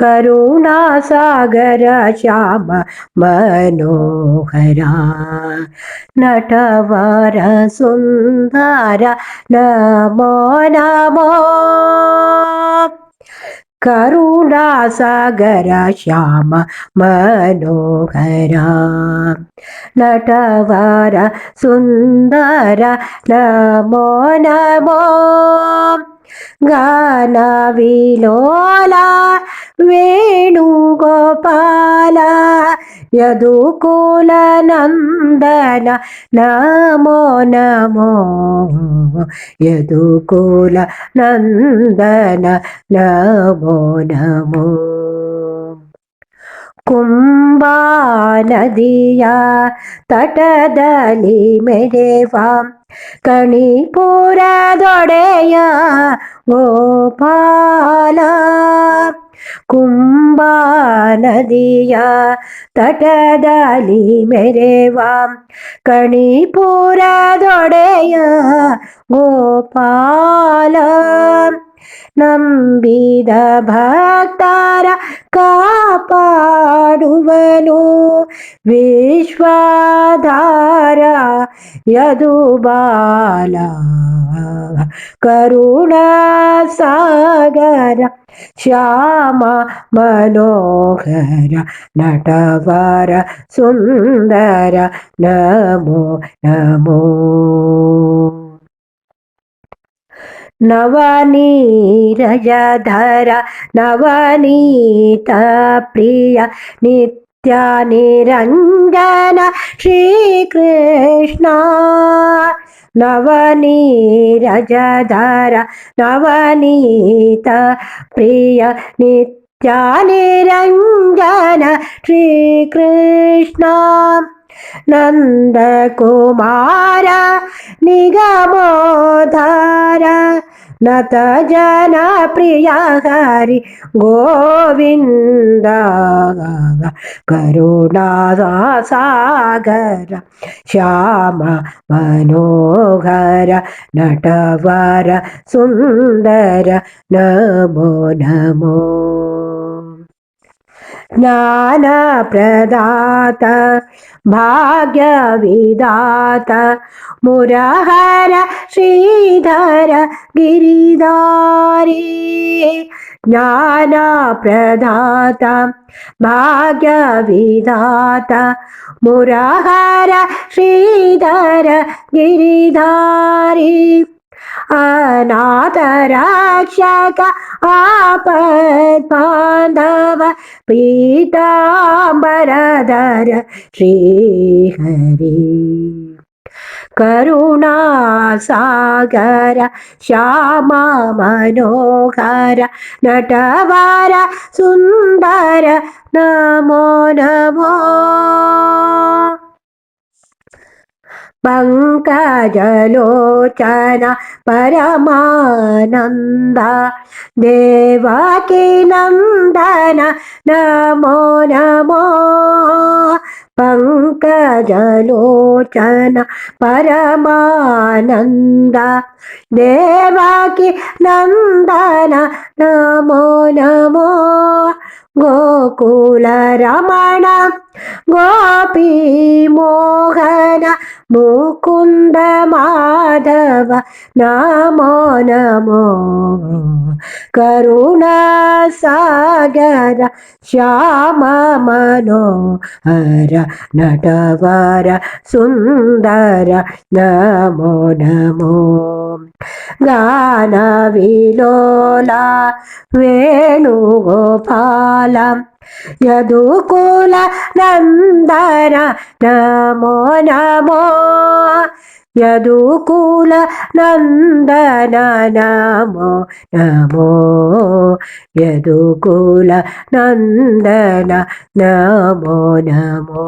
കരുണാസാഗര ശ്യാമ മനോഹര നടവര സുന്ദര നമോ നമോ. കരുണാസാഗര ശ്യാമ മനോഹര നടവര സുന്ദര നമോ നമോ. గాన విలోల వేణుగోపాల యదుకూల నందన నమో నమో యదుకూల నందన నమో నమో. కుంభా ನದಿಯ తటదలి మెరేవా ಕಣಿಪುರದೊಡೆಯ ಗೋಪಾಲ ಕುಂಬಾನದಿಯ ತಟದಲ್ಲಿ ಮೆರೆವ ಕಣಿಪುರದೊಡೆಯ ಗೋಪಾಲ ನಂಬಿದ ಭಕ್ತರ ಕಾಪಾಡುವನು విశ్వాధార యదుబాల కరుణాసాగర శ్యామ మనోహర నటవర సుందర నమో నమో नवनीरजधर नवनीतप्रिय नित्य नित्यानिरञ्जन श्रीकृष्णा। नवनीरजधर नवनीत प्रिय नित्यानिरञ्जन श्रीकृष्णा। नन्दकुमार निगमो നത ജനപ്രിയഹരി ഗോവിന്ദ കരുണാസാഗര ശ്യാമ മനോഹര നടവര സുന്ദര നമോ നമോ ज्ञानप्रदात भाग्यविदात मुरहर श्रीधर गिरिधारी ज्ञानप्रदात भाग्यविदात मुरहर श्रीधर गिरिधारी അനാഥരാക്ഷക ആപത്പാന്തവ പീതാംബരധര ശ്രീഹരി. കരുണാസാഗര ശ്യാമ മനോഹര നടവര സുന്ദര നമോ നമോ. పంకజలోచన పరమానంద దేవాకి నందన నమో నమో పంకజలోచన పరమానంద దేవాకి నందన నమో నమో ഗോകുലരമണ ഗോപി മോഹന മുകുന്ദ മാധവ നമോ നമോ. കരുണ സാഗര ശ്യാമ മനോഹര നടവര സുന്ദര നമോ നമോ. ഗാനവിലോല വേണുഗോപാല ನಮೋ ಕರುಣ ಸಾಗರ ಶ್ಯಾಮ ಮನೋಹರ ನಟವರ ಸುಂದರ ನಮೋ ನಮೋ ಗಾನ ವಿಲೋಲ ವೇಣುಗೋಪಾಲ ಯದುಕುಲ ನಂದನ ನಮೋ ನಮೋ ಯದುಕುಲ ನಂದನ ನಮೋ ನಮೋ ಯದುಕುಲ ನಂದನ ನಮೋ ನಮೋ